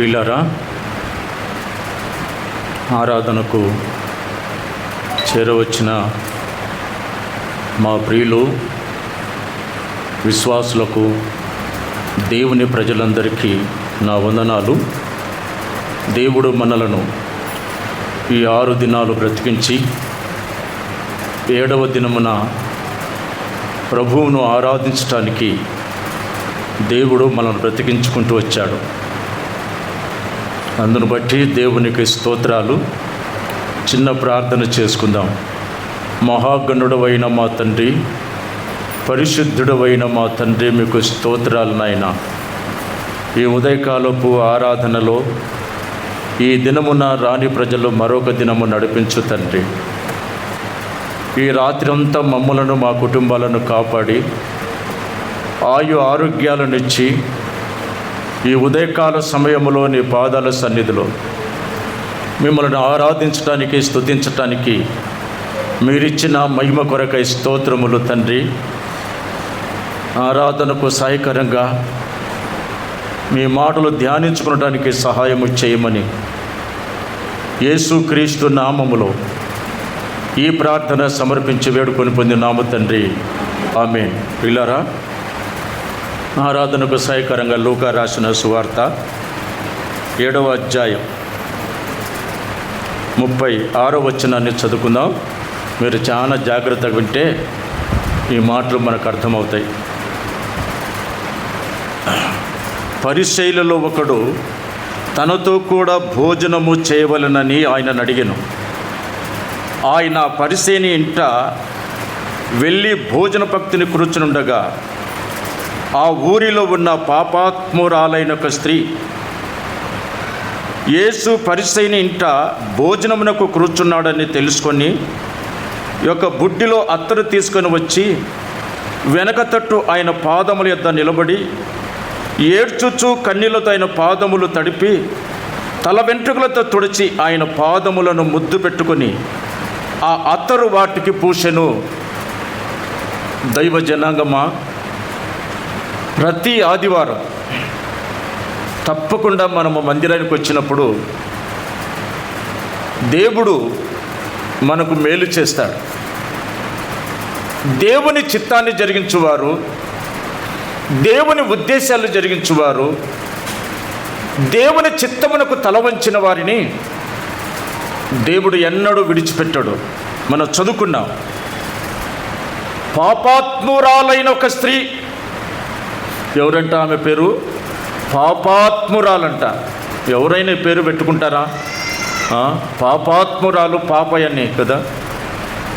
ప్రియులారా ఆరాధనకు చేరవచ్చిన మా ప్రియులు విశ్వాసులకు దేవుని ప్రజలందరికీ నా వందనాలు. దేవుడు మనలను ఈ ఆరు దినాలు బ్రతికించి ఏడవ దినమున ప్రభువును ఆరాధించటానికి దేవుడు మనల్ని బ్రతికించుకుంటూ వచ్చాడు. అందును బట్టి దేవునికి స్తోత్రాలు. చిన్న ప్రార్థన చేసుకుందాం. మహాగణుడవైన మా తండ్రి పరిశుద్ధుడవైన మా తండ్రి మీకు స్తోత్రాలు నాయన. ఈ ఉదయకాలపు ఆరాధనలో ఈ దినమున రాని ప్రజలు మరొక దినము నడిపించు తండ్రి. ఈ రాత్రి అంతా మమ్మలను మా కుటుంబాలను కాపాడి ఆయు ఆరోగ్యాలనిచ్చి ఈ ఉదయకాల సమయంలో నీ పాదాల సన్నిధిలో మిమ్మల్ని ఆరాధించడానికి స్తుతించటానికి మీరిచ్చిన మహిమ కొరకై స్తోత్రములు తండ్రి. ఆరాధనకు సహాయకరంగా మీ మాటలు ధ్యానించుకునడానికి సహాయము చేయమని యేసుక్రీస్తు నామములో ఈ ప్రార్థన సమర్పించి వేడుకొని పొంది నామ తండ్రి. ఆమె పిల్లరా ఆరాధనకు సహాయకరంగా లూకా రాసిన సువార్త ఏడవ అధ్యాయం ముప్పై ఆరో వచనాన్ని చదువుకుందాం. మీరు చాలా జాగ్రత్తగా వింటే ఈ మాటలు మనకు అర్థమవుతాయి. పరిశైలలో ఒకడు తనతో కూడా భోజనము చేయవలనని ఆయన అడిగాను. ఆయన పరిశైని ఇంట వెళ్ళి భోజన భక్తిని కూర్చునుండగా ఆ ఊరిలో ఉన్న పాపాత్మురాలైన ఒక స్త్రీ యేసు పరిసైన ఇంట భోజనమునకు కూర్చున్నాడని తెలుసుకొని యొక్క బుడ్డిలో అత్తరు తీసుకొని వచ్చి వెనక తట్టు ఆయన పాదముల యొద్ద నిలబడి ఏడ్చుచు కన్నీళ్ళతో ఆయన పాదములు తడిపి తల వెంట్రుకలతో తుడిచి ఆయన పాదములను ముద్దు పెట్టుకొని ఆ అత్తరు వాటికి పూసెను. దైవ జనాంగమా? ప్రతి ఆదివారం తప్పకుండా మనము మందిరానికి వచ్చినప్పుడు దేవుడు మనకు మేలు చేస్తాడు. దేవుని చిత్తాన్ని జరిగించువారు దేవుని ఉద్దేశాలు జరిగించువారు దేవుని చిత్తమునకు తల వంచిన వారిని దేవుడు ఎన్నడూ విడిచిపెట్టాడు. మనం చదువుకున్నాం. పాపాత్మురాలైన ఒక స్త్రీ ఎవరంట ఆమె పేరు? పాపాత్మురాలంట. ఎవరైనా పేరు పెట్టుకుంటారా? పాపాత్మురాలు పాపయని కదా?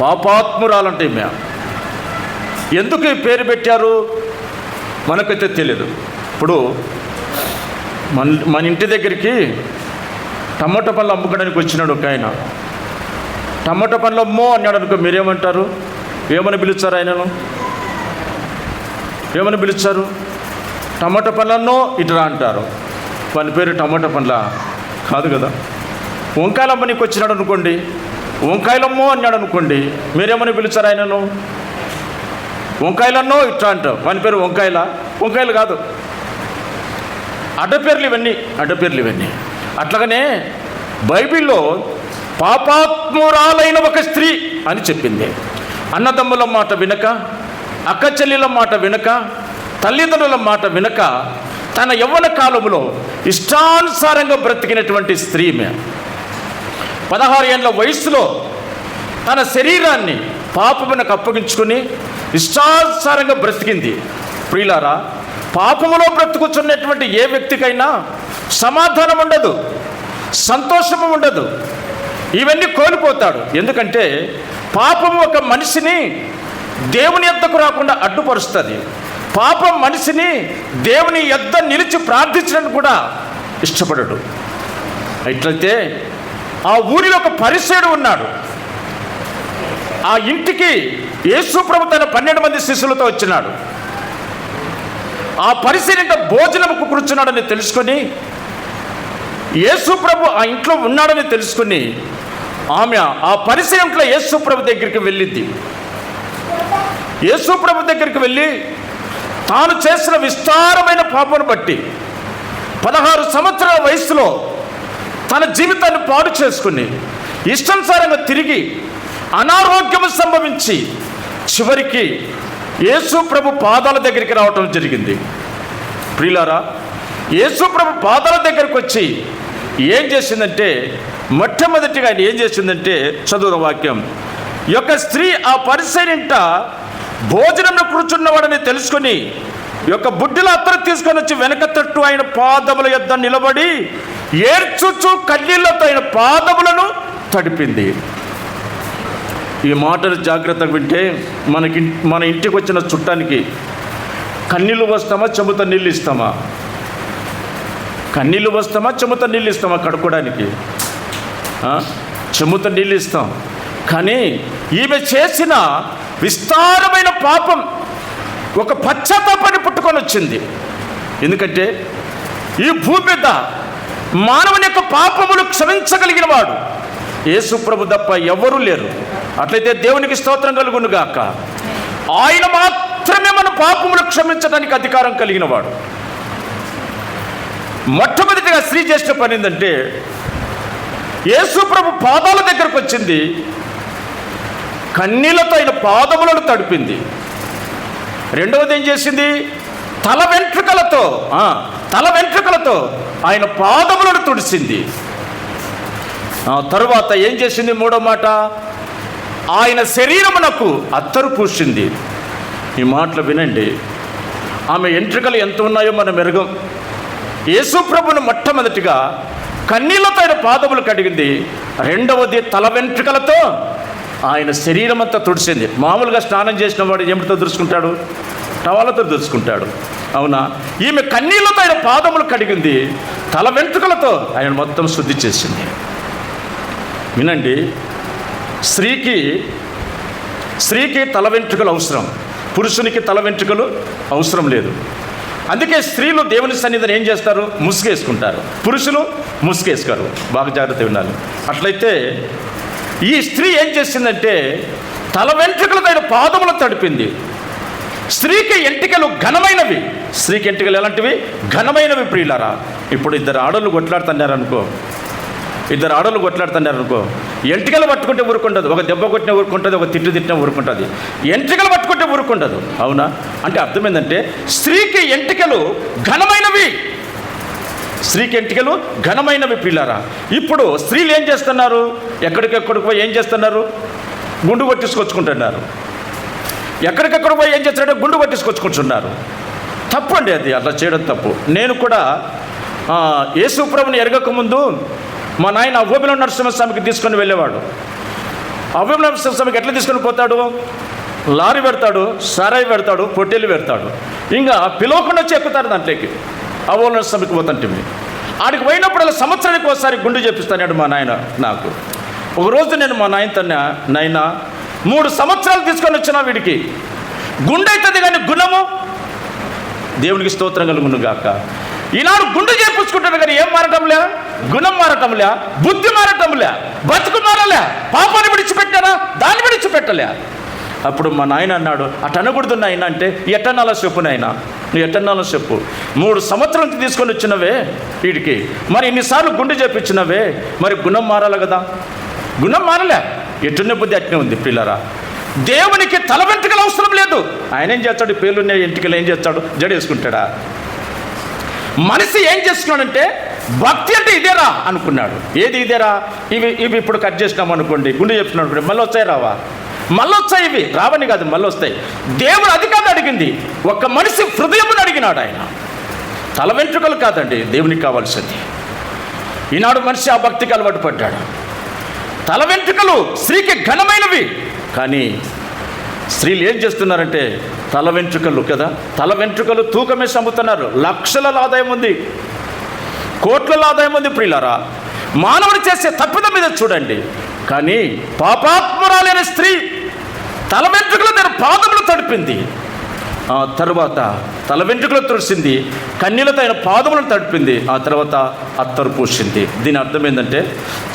పాపాత్మురాలంటే ఈమె. ఎందుకు ఈ పేరు పెట్టారు? మనకైతే తెలియదు ఇప్పుడు మన మన ఇంటి దగ్గరికి టమాటా పళ్ళు అమ్ముకోవడానికి వచ్చినాడు ఒక ఆయన. టమాటా పళ్ళు అమ్మో అన్నాడు అనుకో మీరేమంటారు? ఏమని పిలుస్తారు ఆయనను? ఏమని పిలుస్తారు? టమాటా పండ్లన్నో ఇటురా అంటారు. వాని పేరు టమాటా పండ్ల కాదు కదా. వంకాయలమ్మ నీకు వచ్చినాడు అనుకోండి. వంకాయలమ్మో అన్నాడు అనుకోండి. మీరేమని పిలుస్తారు ఆయనను? వంకాయలన్నో ఇట్లా అంటావు వాని పేరు వంకాయల? వంకాయలు కాదు. అడ్డపేర్లు ఇవన్నీ అడ్డపేర్లు ఇవన్నీ. అట్లాగనే బైబిల్లో పాపాత్మురాలైన ఒక స్త్రీ అని చెప్పింది. అన్నదమ్ముల మాట వినక అక్క చెల్లెల మాట వినక తల్లిదండ్రుల మాట వినక తన యవ్వన కాలంలో ఇష్టానుసారంగా బ్రతికినటువంటి స్త్రీ మే పదహారు ఏళ్ళ వయసులో తన శరీరాన్ని పాపమునకు అప్పగించుకుని ఇష్టానుసారంగా బ్రతికింది. ప్రియులారా పాపములో బ్రతుకుతున్నటువంటి ఏ వ్యక్తికైనా సమాధానం ఉండదు సంతోషము ఉండదు ఇవన్నీ కోల్పోతాడు. ఎందుకంటే పాపం ఒక మనిషిని దేవుని ఎద్దకు రాకుండా అడ్డుపరుస్తుంది. పాపం మనిషిని దేవుని ఎద్ద నిలిచి ప్రార్థించడం కూడా ఇష్టపడడు. ఎట్లయితే ఆ ఊరిలో ఒక పరిసయుడు ఉన్నాడు. ఆ ఇంటికి యేసుప్రభు తన పన్నెండు మంది శిష్యులతో వచ్చినాడు. ఆ పరిశీలింట భోజనముకు కూర్చున్నాడని తెలుసుకొని యేసుప్రభు ఆ ఇంట్లో ఉన్నాడని తెలుసుకుని ఆమె ఆ పరిశీలింట్లో యేసుప్రభు దగ్గరికి వెళ్ళింది. యేసుప్రభు దగ్గరికి వెళ్ళి తాను చేసిన విస్తారమైన పాపను బట్టి పదహారు సంవత్సరాల వయసులో తన జీవితాన్ని పాడు చేసుకుని ఇష్టానుసారంగా తిరిగి అనారోగ్యం సంభవించి చివరికి యేసు ప్రభు పాదాల దగ్గరికి రావటం జరిగింది. ప్రియులారా యేసు ప్రభు పాదాల దగ్గరికి వచ్చి ఏం చేసిందంటే మొట్టమొదటిగా ఆయన ఏం చేసిందంటే చదువున వాక్యం ఈ యొక్క స్త్రీ ఆ పరిసరింట భోజనంలో కూర్చున్నవాడని తెలుసుకొని ఈ యొక్క బుడ్డిలో అత్తరు తీసుకొని వచ్చి వెనక తట్టు ఆయన పాదముల యొద్ద నిలబడి ఏడ్చుచు కన్నీళ్ళతో ఆయన పాదములను తడిపింది. ఈ మాటలు జాగ్రత్తగా వింటే మనకి మన ఇంటికి వచ్చిన చుట్టానికి కన్నీళ్ళు వస్తామా చెమత నీళ్ళు ఇస్తామా? కన్నీళ్ళు వస్తామా చెమత నీళ్ళు ఇస్తామా కడుక్కోవడానికి చెమత నీళ్ళు ఇస్తాం. కానీ ఈమె చేసిన విస్తారమైన పాపం ఒక పశ్చాత్తాపాన్ని పుట్టుకొని వచ్చింది. ఎందుకంటే ఈ భూమి మీద మానవుని యొక్క పాపములు క్షమించగలిగిన వాడు. యేసు తప్ప ఎవరూ లేరు. అట్లయితే దేవునికి స్తోత్రం కలుగును గాక. ఆయన మాత్రమే మన పాపములు క్షమించడానికి అధికారం కలిగిన వాడు. మొట్టమొదటిగా స్త్రీ చేసిన పని ఏంటంటే యేసుప్రభు పాదాల దగ్గరకు వచ్చింది. కన్నీళ్ళతో ఆయన పాదములను తడిపింది. రెండవది ఏం చేసింది? తల వెంట్రుకలతో తల వెంట్రుకలతో ఆయన పాదములను తుడిసింది తరువాత ఏం చేసింది మూడో మాట? ఆయన శరీరమునకు అత్తరు పూసింది. ఈ మాటలు వినండి. ఆమె ఎంట్రుకలు ఎంత ఉన్నాయో మన మెరుగం. యేసుప్రభును మొట్టమొదటిగా కన్నీళ్ళతో ఆయన పాదములు కడిగింది. రెండవది తల వెంట్రుకలతో ఆయన శరీరం అంతా తుడిసింది మామూలుగా స్నానం చేసిన వాడు ఏమిటితో తుడుచుకుంటాడు? టవాలతో తుడుచుకుంటాడు. అవునా? ఈమె కన్నీళ్ళతో ఆయన పాదములు కడిగింది. తల వెంట్రుకలతో ఆయన మొత్తం శుద్ధి చేసింది. వినండి. స్త్రీకి స్త్రీకి తల వెంట్రుకలు అవసరం. పురుషునికి తల వెంట్రుకలు అవసరం లేదు. అందుకే స్త్రీలు దేవుని సన్నిధిని ఏం చేస్తారు? ముసుగేసుకుంటారు. పురుషులు ముసుగేసుకోరు. బాగా జాగ్రత్త వినాలి. అట్లయితే ఈ స్త్రీ ఏం చేసిందంటే తల వెంట్రుకలు తన పాదములు తడిపింది. స్త్రీకి ఎంటికలు ఘనమైనవి. స్త్రీకి ఎంటికలు ఎలాంటివి? ఘనమైనవి ప్రియులరా. ఇప్పుడు ఇద్దరు ఆడోళ్ళు కొట్లాడుతున్నారు అనుకో ఇద్దరు ఆడోళ్ళు కొట్లాడుతున్నారు అనుకో ఎంటికలు పట్టుకుంటే ఊరుకుంటుంది ఒక దెబ్బ కొట్టిన ఊరుకుంటుంది ఒక తిట్టు తిట్టిన ఊరుకుంటుంది. ఎంటికలు పట్టుకుంటే ఊరుకుండదు. అవునా? అంటే అర్థమైందంటే స్త్రీకి ఎంటికలు ఘనమైనవి. స్త్రీకి ఎంటికలు ఘనమైనవి పిల్లరా. ఇప్పుడు స్త్రీలు ఏం చేస్తున్నారు? ఎక్కడికెక్కడికి పోయి ఏం చేస్తున్నారు? గుండు పట్టించుకొచ్చుకుంటున్నారు. ఎక్కడికెక్కడ పోయి ఏం చేస్తారంటే గుండు కొట్టించుకొచ్చుకుంటున్నారు తప్పు అండి అది అట్లా చేయడం తప్పు. నేను కూడా యేసుప్రభుని ఎరగకముందు ఎరగక ముందు మా నాయన అవ్వబిలో నరసింహస్వామికి తీసుకొని వెళ్ళేవాడు. అవ్వబిలో నరసింహస్వామికి ఎట్లా తీసుకొని పోతాడు? లారీ పెడతాడు సారాయి పెడతాడు పొట్టేలు పెడతాడు. ఇంకా పిలవకుండా చెక్కుతారు దాంట్లోకి. అవ్వబిలో నరసింహకి పోతుంటే ఆడికి పోయినప్పుడు అలా సంవత్సరానికి ఒకసారి గుండు చేపిస్తాడు మా నాయన నాకు. ఒక రోజు నేను మా నాయన తన నాయన మూడు సంవత్సరాలు తీసుకొని వచ్చిన వీడికి. గుండె అవుతుంది కానీ గుణము దేవునికి స్తోత్రం కలుగును గాక. ఈనాడు గుండె చేపించుకుంటాడు కానీ ఏం మారటంలే గుణం మారటంలే బుద్ధి మారటంలే బతుకు మారలే? పాపాన్ని విడిచిపెట్టారా దాన్ని విడిచిపెట్టలే? అప్పుడు మా నాయన అన్నాడు అటు అనకూడదు నాయన అంటే ఎట్టనాలో చెప్పు నాయన నువ్వు ఎట్టనాలో చెప్పు. మూడు సంవత్సరాలకి తీసుకొని వచ్చినవే వీడికి. మరి ఇన్నిసార్లు గుండె చేపించినవే మరి గుణం మారాలి కదా. గుణం మారలే. ఎట్టున్న బుద్ధి అట్నే ఉంది పిల్లరా దేవునికి తల వెంట్రుకలు అవసరం లేదు. ఆయన ఏం చేస్తాడు? పేర్లున్న ఎంటికలు ఏం చేస్తాడు? జడేసుకుంటాడా? మనిషి ఏం చేసుకున్నాడంటే భక్తి అంటే ఇదేరా అనుకున్నాడు. ఏది ఇదేరా? ఇవి ఇవి ఇప్పుడు కట్ చేసినాం అనుకోండి గుండె చెప్తున్నాడు మళ్ళీ వచ్చాయి రావా? మళ్ళొచ్చాయి ఇవి రావని కాదు మళ్ళొస్తాయి. దేవుడు అది కాదు అడిగింది. ఒక మనిషి హృదయమును అడిగినాడు ఆయన. తల వెంట్రుకలు కాదండి దేవునికి కావాల్సింది. ఈనాడు మనిషి ఆ భక్తికి అలవాటు పడ్డాడు. తల వెంట్రుకలు స్త్రీకి ఘనమైనవి. కానీ స్త్రీలు ఏం చేస్తున్నారంటే తల వెంట్రుకలు కదా తల వెంట్రుకలు తూకమే అమ్ముతున్నారు లక్షల ఆదాయం ఉంది. కోట్ల ఆదాయం ఉంది ప్రియులారా. మానవుడు చేసే తప్పిద మీద చూడండి. కానీ పాపాత్మరాలైన స్త్రీ తల వెంట్రుకలు తన పాదములు తడిపింది. ఆ తర్వాత తల వెంట్రుకలు తుడిసింది కన్నీలతో ఆయన పాదములను తడిపింది ఆ తర్వాత అత్తరు పూసింది. దీని అర్థం ఏంటంటే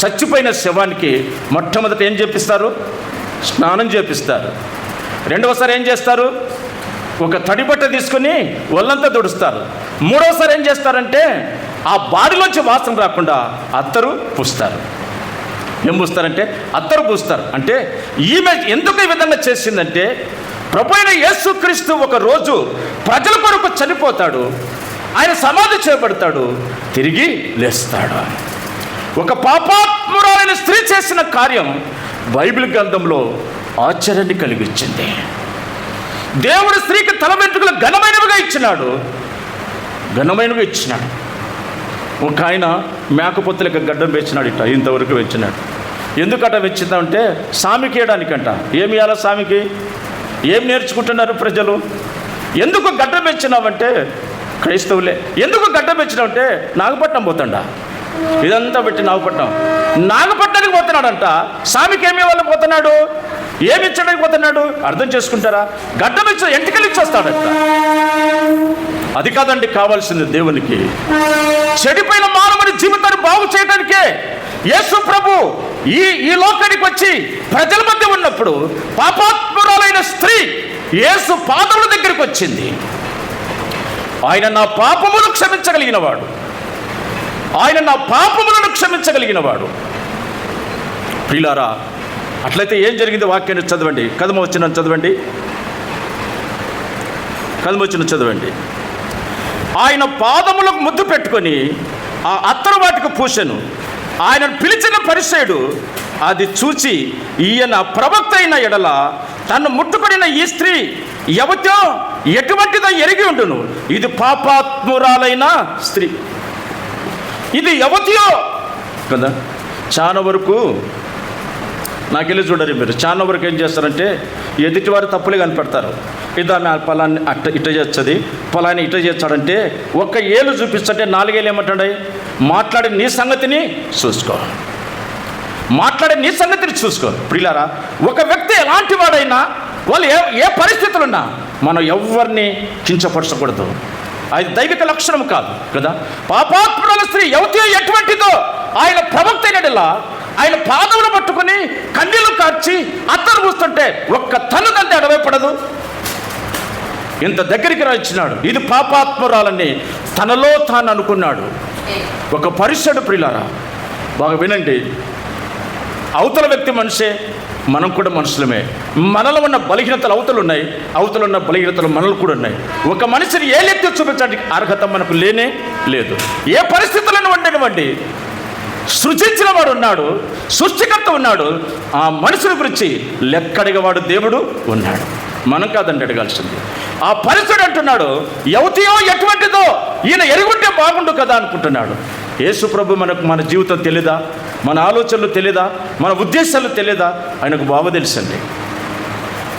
చచ్చిపోయిన శవానికి మొట్టమొదట ఏం చేపిస్తారు? స్నానం చేపిస్తారు. రెండవసారి ఏం చేస్తారు? ఒక తడి బట్ట తీసుకుని ఒళ్ళంతా తుడుస్తారు. మూడవసారి ఏం చేస్తారంటే ఆ బాడీలోంచి వాసన రాకుండా అత్తరు పూస్తారు. ఏం పూస్తారంటే అత్తరు పూస్తారు. అంటే ఈమె ఎందుకు ఈ విధంగా చేసిందంటే ప్రభు అయిన యేసుక్రీస్తు ఒక రోజు ప్రజల కొరకు చనిపోతాడు ఆయన సమాధి చేయబడతాడు తిరిగి లేస్తాడు ఒక పాపాత్మురాలైన స్త్రీ చేసిన కార్యం బైబిల్ గ్రంథంలో ఆశ్చర్యాన్ని కలిగించింది. దేవుడు స్త్రీకి తల వెంట్రుకలు ఘనమైనవిగా ఇచ్చినాడు. ఘనమైనవిగా ఇచ్చినాడు. ఒక ఆయన మేకపోతులకు గడ్డం పెంచినాడు ఇట ఇంతవరకు పెంచినాడు ఎందుకట వెచ్చిందంటే సామికి వేయడానికంట. ఏమి ఇవ్వాలా సామికి? ఏం నేర్చుకుంటున్నారు ప్రజలు? ఎందుకు గడ్డం పెంచినావంటే క్రైస్తవులే. ఎందుకు గడ్డం పెంచినావంటే నాగపట్నం పోతాడా. ఇదంతా పెట్టి నాగపట్నం. నాగపట్నానికి పోతున్నాడంట. సామికి ఏమి ఇవ్వాలి పోతున్నాడు? ఏమి ఇచ్చడానికి పోతున్నాడు? అర్థం చేసుకుంటారా? గడ్డం ఇచ్చి ఎంటికలు ఇచ్చేస్తాడంట. అది కాదండి కావాల్సింది దేవునికి. చెడిపోయిన మానవుని జీవితాన్ని బాగు చేయడానికే యేసు ప్రభు ఈ ఈ లోకానికి వచ్చి ప్రజల మధ్య ఉన్నప్పుడు పాపాత్మురాలైన స్త్రీ యేసు పాదముల దగ్గరికి వచ్చింది. ఆయన నా పాపమును క్షమించగలిగినవాడు. ఆయన నా పాపములను క్షమించగలిగినవాడు. వాడు అట్లయితే ఏం జరిగింది వాక్యాన్ని చదవండి. కదమ వచ్చిన చదవండి. కదమ వచ్చిన చదవండి. ఆయన పాదములకు ముద్దు పెట్టుకొని ఆ అత్తరు వాటికి పూసెను. ఆయనను పిలిచిన పరిచయుడు అది చూచి ఈయన ప్రవక్త అయిన ఎడల తను ముట్టుకొనిన ఈ స్త్రీ ఎవతో ఎటువంటిదో ఎరిగి ఉండును. ఇది పాపాత్మురాలైన స్త్రీ. ఇది ఎవతియో కదా? చాలా వరకు నాకెళ్ళి చూడరు మీరు. చాలా వరకు ఏం చేస్తారంటే ఎదుటివారు తప్పులే కనిపెడతారు. ఇది ఆమె పొలాన్ని అట్ట ఇట చేస్తుంది పొలాన్ని ఇట చేస్తాడంటే ఒక్క ఏళ్ళు చూపిస్తుంటే నాలుగేళ్ళు ఏమంటాడు? మాట్లాడి నీ సంగతిని చూసుకో. మాట్లాడే నీ సంగతిని చూసుకో. ప్రియులారా ఒక వ్యక్తి ఎలాంటి వాడైనా వాళ్ళు ఏ ఏ పరిస్థితులున్నా మనం ఎవరిని కించపరచకూడదు. అది దైవిక లక్షణం కాదు కదా? పాపాత్ముడైన స్త్రీ యువతి ఎటువంటిదో ఆయన ప్రవక్త అయినలా ఆయన పాదములు పట్టుకుని కన్నీళ్ళు కార్చి అత్తరు పూస్తుంటే ఒక్క తను అడవే అడవైపడదు. ఇంత దగ్గరికి రాయించినాడు ఇది పాపాత్మురాలని తనలో తాను అనుకున్నాడు. ఒక పరిసడు ప్రియులారా బాగా వినండి. అవతల వ్యక్తి మనిషే మనం కూడా మనుషులమే. మనలో ఉన్న బలహీనతలు అవతలు ఉన్నాయి. అవతలు ఉన్న బలహీనతలు మనలు కూడా ఉన్నాయి. ఒక మనిషిని ఏ లెక్క చూపించడానికి అర్హత మనకు లేనే లేదు. ఏ పరిస్థితులను వండినవ్వండి సృజించిన వాడు ఉన్నాడు సృష్టికర్త ఉన్నాడు. ఆ మనుషుల గురించి లెక్కడిగా వాడు దేవుడు ఉన్నాడు. మనం కాదండి అడగాల్సింది ఆ పరిస్థితి అంటున్నాడు యవతియో ఎటువంటిదో? ఈయన ఎరుగుంటే బాగుండు కదా అనుకుంటున్నాడు. యేసు ప్రభు మనకు మన జీవితం తెలీదా? మన ఆలోచనలు తెలీదా? మన ఉద్దేశాలు తెలీదా? ఆయనకు బావ తెలుసండి.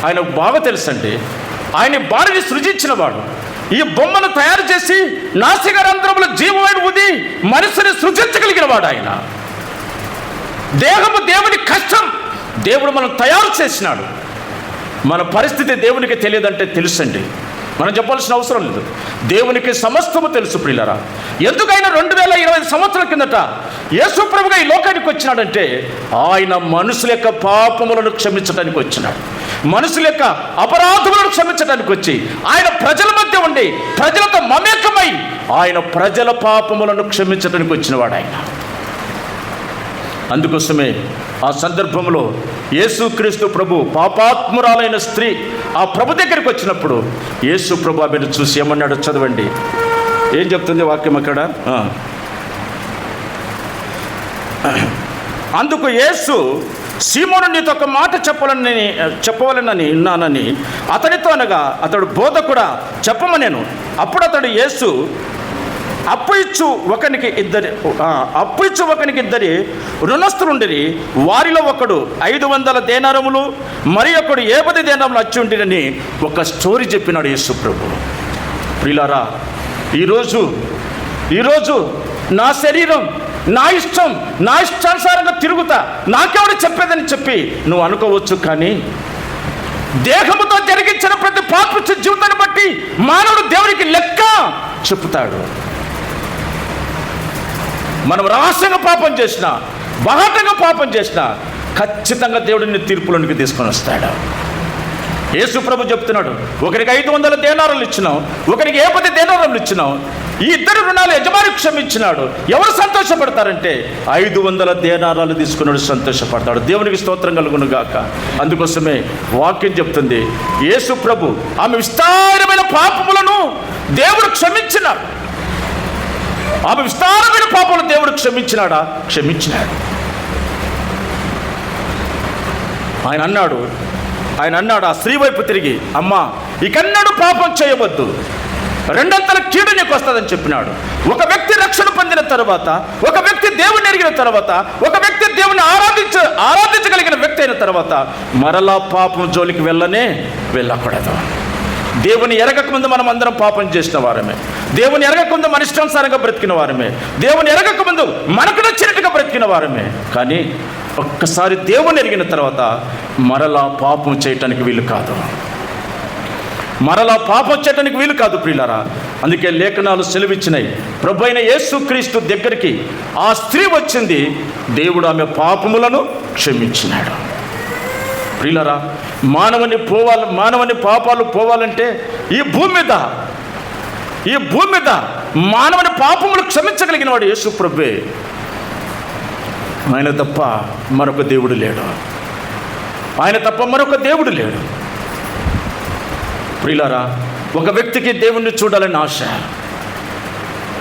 ఆయనకు బావ తెలుసండి. ఆయన బాడిని సృజించిన వాడు ఈ బొమ్మను తయారు చేసి నాసికరంధ్రముల జీవమైన ఉది మనిషిని సృజించగలిగిన వాడు ఆయన. దేహము దేవుని కష్టం. దేవుడు మనం తయారు చేసినాడు. మన పరిస్థితి దేవునికి తెలియదంటే తెలుసండి. మనం చెప్పాల్సిన అవసరం లేదు. దేవునికి సమస్తము తెలుసు ప్రియులరా. ఎందుకైనా రెండు వేల ఇరవై సంవత్సరాల కిందట యేసుప్రభుగా ఈ లోకానికి వచ్చినాడంటే ఆయన మనుషుల యొక్క పాపములను క్షమించడానికి వచ్చినాడు. మనుషుల యొక్క అపరాధములను క్షమించడానికి వచ్చి ఆయన ప్రజల మధ్య ఉండి ప్రజలతో మమేకమై ఆయన ప్రజల పాపములను క్షమించడానికి వచ్చినవాడు ఆయన. అందుకోసమే ఆ సందర్భంలో యేసుక్రీస్తు ప్రభు పాపాత్మురాలైన స్త్రీ ఆ ప్రభు దగ్గరికి వచ్చినప్పుడు యేసు ప్రభు ఆమెను చూసి ఏమన్నాడు చదవండి. ఏం చెప్తుంది వాక్యం అక్కడ? అందుకు యేసు సీమోను నీతో ఒక మాట చెప్పాలని చెప్పవాలనని ఉన్నానని అతనితో అనగా అతడు బోధ కూడా చెప్పమనేను. అప్పుడు అతడు యేసు అప్పు ఇచ్చు ఒకనికి ఇద్దరి అప్పు ఇచ్చు ఒకనికి ఇద్దరి రుణస్థులుండిరి. వారిలో ఒకడు ఐదు వందల దేనారములు మరి ఒకడు ఏపది దేనములు దేనారములు వచ్చి ఒక స్టోరీ చెప్పినాడు యేసుప్రభు. ప్రిలారా ఈరోజు ఈరోజు నా శరీరం నా ఇష్టం నా ఇష్టానుసారంగా తిరుగుతా నాకెవడు చెప్పేదని చెప్పి నువ్వు అనుకోవచ్చు కానీ దేహముతో జరిగించిన ప్రతి పాప జీవితాన్ని బట్టి మానవుడు దేవునికి లెక్క చెప్తాడు. మనం రహస్యంగా పాపం చేసిన బహటంగా పాపం చేసిన ఖచ్చితంగా దేవుడిని తీర్పులోనికి తీసుకొని వస్తాడు. యేసు ప్రభు చెప్తున్నాడు ఒకరికి ఐదు వందల దేనారాలు ఇచ్చినాం ఒకరికి ఏ పది దేనారాలు ఇచ్చినాం ఈ ఇద్దరు రుణాలు యజమాని క్షమించినాడు. ఎవరు సంతోషపడతారంటే ఐదు వందల దేనారాలు తీసుకున్నాడు సంతోషపడతాడు. దేవునికి స్తోత్రం కలుగును గాక. అందుకోసమే వాక్యం చెప్తుంది యేసు ప్రభు ఆమె విస్తారమైన పాపములను దేవుడు క్షమించినాడు. ఆమె విస్తారమైన పాపలు దేవుడు క్షమించినాడా? క్షమించినాడు. ఆయన అన్నాడు ఆయన అన్నాడు ఆ స్త్రీ వైపు తిరిగి అమ్మా ఇకన్నాడు పాపం చేయవద్దు. రెండంతల కీడు నీకు వస్తుందని చెప్పినాడు. ఒక వ్యక్తి రక్షణ పొందిన తర్వాత ఒక వ్యక్తి దేవుని ఎరిగిన తర్వాత ఒక వ్యక్తి దేవుని ఆరాధించ ఆరాధించగలిగిన వ్యక్తి అయిన తర్వాత మరలా పాపం జోలికి వెళ్ళనే వెళ్ళకూడదు. దేవుని ఎరగకముందు మనం అందరం పాపం చేసిన వారమే. దేవుని ఎరగకముందు మన ఇష్టానుసారంగా బ్రతికిన వారమే. దేవుని ఎరగకముందు మనకు నచ్చినట్టుగా బ్రతికిన వారమే. కానీ ఒక్కసారి దేవుని ఎరిగిన తర్వాత మరలా పాపం చేయటానికి వీలు కాదు. మరలా పాపం చేయటానికి వీలు కాదు ప్రియులరా. అందుకే లేఖనాలు సెలవిచ్చినాయి. ప్రభు అయిన యేసుక్రీస్తు దగ్గరికి ఆ స్త్రీ వచ్చింది. దేవుడు ఆమె పాపములను క్షమించినాడు. ప్రియులరా మానవుని పోవాలి మానవుని పాపాలు పోవాలంటే ఈ భూమి మీద ఈ భూమి మీద మానవుని పాపములు క్షమించగలిగిన వాడు యేసు ప్రభువే. ఆయన తప్ప మరొక దేవుడు లేడు. ఆయన తప్ప మరొక దేవుడు లేడు. ప్రియులారా ఒక వ్యక్తికి దేవుణ్ణి చూడాలని ఆశ.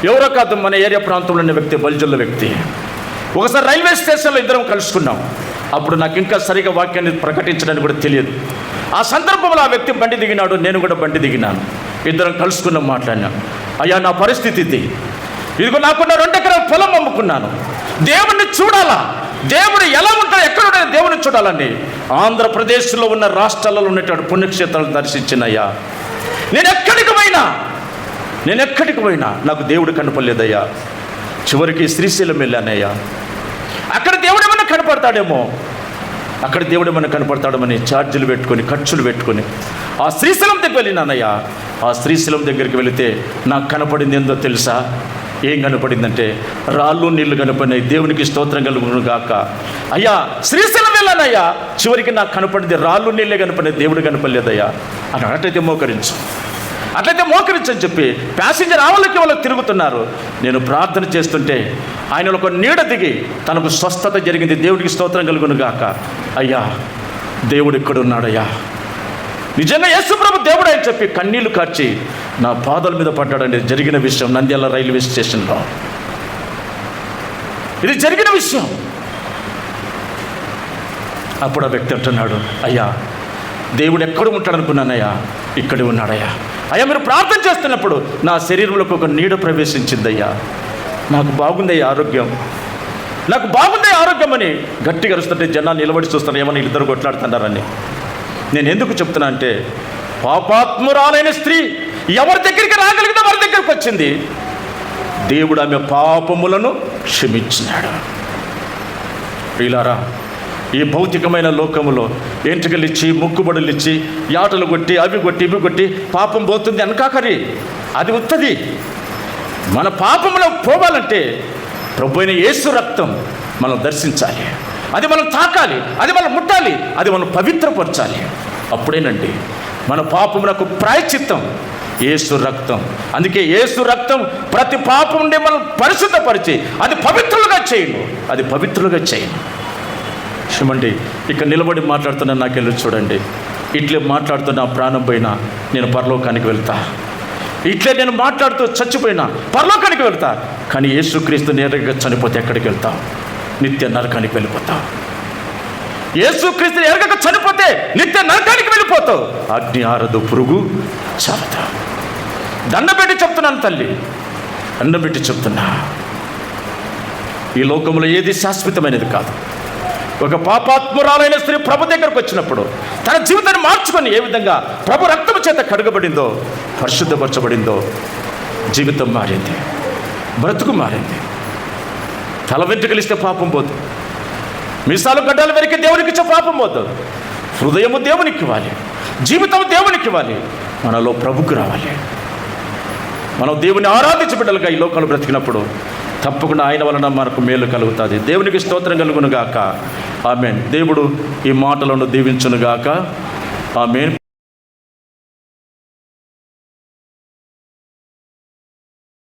ఎవరో కాదు మన ఏరియా ప్రాంతంలో ఉన్న వ్యక్తి బల్జుల వ్యక్తి. ఒకసారి రైల్వే స్టేషన్లో ఇద్దరం కలుసుకున్నాం. అప్పుడు నాకు ఇంకా సరిగా వాక్యాన్ని ప్రకటించడానికి కూడా తెలియదు. ఆ సందర్భంలో ఆ వ్యక్తి బండి దిగినాడు నేను కూడా బండి దిగినాను. ఇద్దరం కలుసుకున్నాం మాట్లాడినాను అయ్యా నా పరిస్థితి ఇది. ఇదిగో నాకున్న రెండు ఎకరాల పొలం అమ్ముకున్నాను. దేవుణ్ణి చూడాలా? దేవుడు ఎలా ఉంటాడు? ఎక్కడ ఉంటాడు దేవుని చూడాలండి ఆంధ్రప్రదేశ్లో ఉన్న రాష్ట్రాలలో ఉన్నటువంటి పుణ్యక్షేత్రాలు దర్శించినయ్యా. నేను ఎక్కడికి పోయినా నేను ఎక్కడికి పోయినా నాకు దేవుడు కనపడలేదయ్యా. చివరికి శ్రీశైలం వెళ్ళానయ్యా. అక్కడ కనపడతాడేమో? అక్కడ దేవుడు మనకు కనపడతాడమని ఛార్జీలు పెట్టుకొని ఖర్చులు పెట్టుకొని. ఆ శ్రీశైలం దగ్గర వెళ్ళినానయ్యా. ఆ శ్రీశైలం దగ్గరికి వెళితే నాకు కనపడింది ఏందో తెలుసా? ఏం కనపడిందంటే రాళ్ళు నీళ్ళు కనపడినాయి. దేవునికి స్తోత్రం కలుగును గాక. అయ్యా శ్రీశైలం వెళ్ళానయ్యా. చివరికి నాకు కనపడింది రాళ్ళు నీళ్ళే కనపడినాయి. దేవుడు కనపడలేదయ్యా. అని అటైతే మోకరించు. అట్లయితే మోకరించని చెప్పి ప్యాసింజర్ ఆవులకి వాళ్ళకి తిరుగుతున్నారు. నేను ప్రార్థన చేస్తుంటే ఆయన ఒక నీడ దిగి తనకు స్వస్థత జరిగింది. దేవుడికి స్తోత్రం కలుగును గాక అయ్యా దేవుడు ఇక్కడ ఉన్నాడయ్యా నిజంగా యేసుప్రభు దేవుడు అని చెప్పి కన్నీళ్ళు కార్చి నా పాదల మీద పడ్డాడండి. జరిగిన విషయం నంద్యాల రైల్వే స్టేషన్లో. ఇది జరిగిన విషయం. అప్పుడు ఆ వ్యక్తి అంటున్నాడు అయ్యా దేవుడు ఎక్కడ ఉంటాడు అనుకున్నానయ్యా ఇక్కడే ఉన్నాడయ్యా. అయ్యా మీరు ప్రార్థన చేస్తున్నప్పుడు నా శరీరంలోకి ఒక నీడ ప్రవేశించిందయ్యా. నాకు బాగుందయ్యా ఆరోగ్యం. నాకు బాగుంది ఆరోగ్యం అని గట్టిగా అరుస్తుంటే జనాలు నిలబడి చూస్తున్నారు ఏమని ఇద్దరు కొట్లాడుతున్నారని. నేను ఎందుకు చెప్తున్నా అంటే పాపాత్మురాలైన స్త్రీ ఎవరి దగ్గరికి రాగలిగితే వారి దగ్గరికి వచ్చింది. దేవుడు ఆమె పాపములను క్షమించినాడు. ప్రియులారా ఈ భౌతికమైన లోకములో ఎంట్రుకలు ఇచ్చి ముక్కుబడులు ఇచ్చి యాటలు కొట్టి అవి కొట్టి ఇవి కొట్టి పాపం పోతుంది అనకాకరి. అది ఉత్తది. మన పాపంలో పోవాలంటే ప్రభు అయిన యేసు రక్తం మనం దర్శించాలి. అది మనం తాకాలి. అది మనం ముట్టాలి. అది మనం పవిత్రపరచాలి. అప్పుడేనండి మన పాపములకు ప్రాయచిత్తం ఏసు రక్తం. అందుకే యేసు రక్తం ప్రతి పాపం నుండి మనం పరిశుద్ధపరిచి అది పవిత్రులుగా చేయను. అది పవిత్రులుగా చేయను. క్షమండి. ఇక్కడ నిలబడి మాట్లాడుతున్న నాకెళ్ళి చూడండి. ఇట్లే మాట్లాడుతున్న ప్రాణం పోయినా నేను పరలోకానికి వెళ్తా. ఇట్లే నేను మాట్లాడుతూ చచ్చిపోయినా పరలోకానికి వెళ్తా. కానీ యేసుక్రీస్తు నేరుగా చనిపోతే ఎక్కడికి వెళ్తావు నిత్య నరకానికి వెళ్ళిపోతావు యేసుక్రీస్తు ఎరగక చనిపోతే నిత్య నరకానికి వెళ్ళిపోతావు అగ్ని ఆరదు పురుగు చాలతా దండబెట్టి చెప్తున్నాను తల్లి. దండబెట్టి చెప్తున్నా. ఈ లోకంలో ఏది శాశ్వతమైనది కాదు. ఒక పాపాత్మురాలైన స్త్రీ ప్రభు దగ్గరకు వచ్చినప్పుడు తన జీవితాన్ని మార్చుకొని ఏ విధంగా ప్రభు రక్తము చేత కడగబడిందో పరిశుద్ధపరచబడిందో జీవితం మారింది బ్రతుకు మారింది. తల వెంట్రుకలిస్తే పాపం పోదు. మీసాలు గడ్డలు వెరికి దేవునికి ఇచ్చే పాపం పోతుంది హృదయము దేవునికి ఇవ్వాలి. జీవితం దేవునికి ఇవ్వాలి. మనలో ప్రభుకు రావాలి. మనం దేవుని ఆరాధించి బిడ్డలుగా ఈ లోకాలు బ్రతికినప్పుడు తప్పకుండా ఆయన వలన మనకు మేలు కలుగుతుంది. దేవునికి స్తోత్రం కలుగును గాక ఆమెన్. దేవుడు ఈ మాటలను దీవించునుగాక. ఆమెన్.